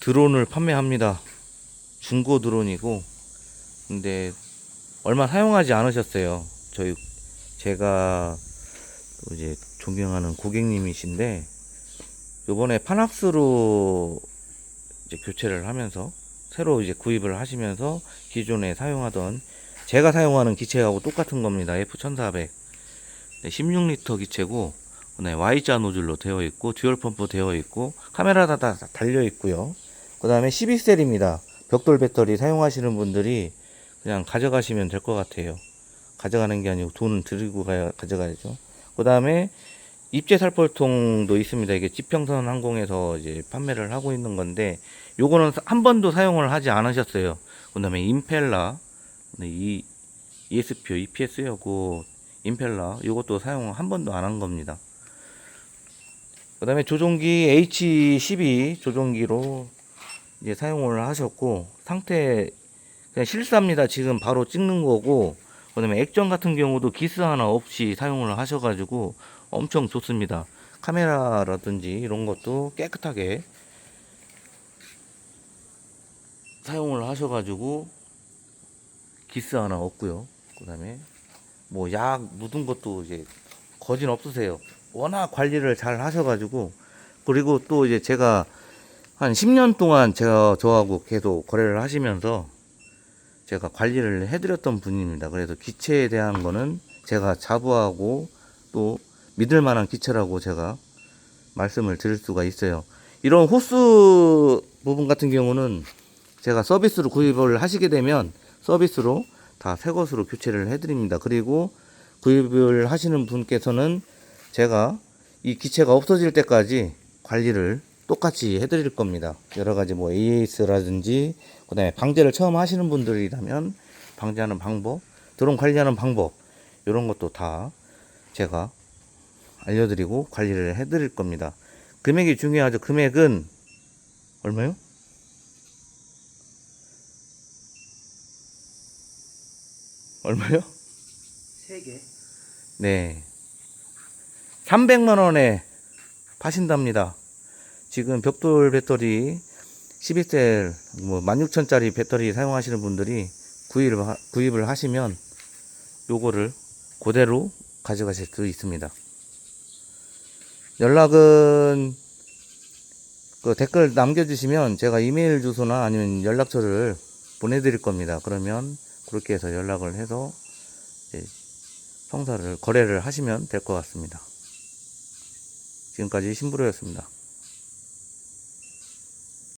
드론을 판매합니다. 중고 드론이고, 근데 얼마 사용하지 않으셨어요. 저희 제가 또 이제 존경하는 고객님이신데 요번에 파낙스로 이제 교체를 하면서 새로 이제 구입을 하시면서 기존에 사용하던 제가 사용하는 기체하고 똑같은 겁니다. F1400. 16리터 기체고 네, Y자 노즐로 되어 있고 듀얼 펌프 되어 있고 카메라가 다 달려 있고요. 그 다음에 12셀입니다. 벽돌 배터리 사용하시는 분들이 그냥 가져가시면 될 것 같아요. 가져가는 게 아니고 돈 드리고 가야, 가져가야죠. 그 다음에 입재 살폴통도 있습니다. 이게 지평선 항공에서 이제 판매를 하고 있는 건데, 요거는 한 번도 사용을 하지 않으셨어요. 그 다음에 임펠라, 네, 이 ESP, EPS하고 임펠라, 요것도 사용 한 번도 안 한 겁니다. 그 다음에 조종기 H12 조종기로 이제 사용을 하셨고, 상태 그냥 실사입니다. 지금 바로 찍는 거고, 그다음에 액정 같은 경우도 기스 하나 없이 사용을 하셔가지고 엄청 좋습니다. 카메라라든지 이런 것도 깨끗하게 사용을 하셔가지고 기스 하나 없고요. 그다음에 뭐 약 묻은 것도 이제 거진 없으세요. 워낙 관리를 잘 하셔가지고 그리고 또 이제 제가 한 10년 동안 제가 저하고 계속 거래를 하시면서 제가 관리를 해드렸던 분입니다. 그래서 기체에 대한 거는 제가 자부하고 또 믿을 만한 기체라고 제가 말씀을 드릴 수가 있어요. 이런 호스 부분 같은 경우는 제가 서비스로 구입을 하시게 되면 서비스로 다 새 것으로 교체를 해드립니다. 그리고 구입을 하시는 분께서는 제가 이 기체가 없어질 때까지 관리를 똑같이 해드릴 겁니다. 여러 가지 뭐 AS라든지 그다음에 방제를 처음 하시는 분들이라면 방제하는 방법, 드론 관리하는 방법 이런 것도 다 제가 알려드리고 관리를 해드릴 겁니다. 금액이 중요하죠. 금액은 얼마요? 얼마요? 3개. 네. 300만 원에 파신답니다. 지금 벽돌 배터리 12셀 뭐 16,000짜리 배터리 사용하시는 분들이 구입을, 하- 구입을 하시면 요거를 그대로 가져가실 수 있습니다. 연락은 그 댓글 남겨주시면 제가 이메일 주소나 아니면 연락처를 보내드릴 겁니다. 그러면 그렇게 해서 연락을 해서 성사를 거래를 하시면 될 것 같습니다. 지금까지 신부로였습니다.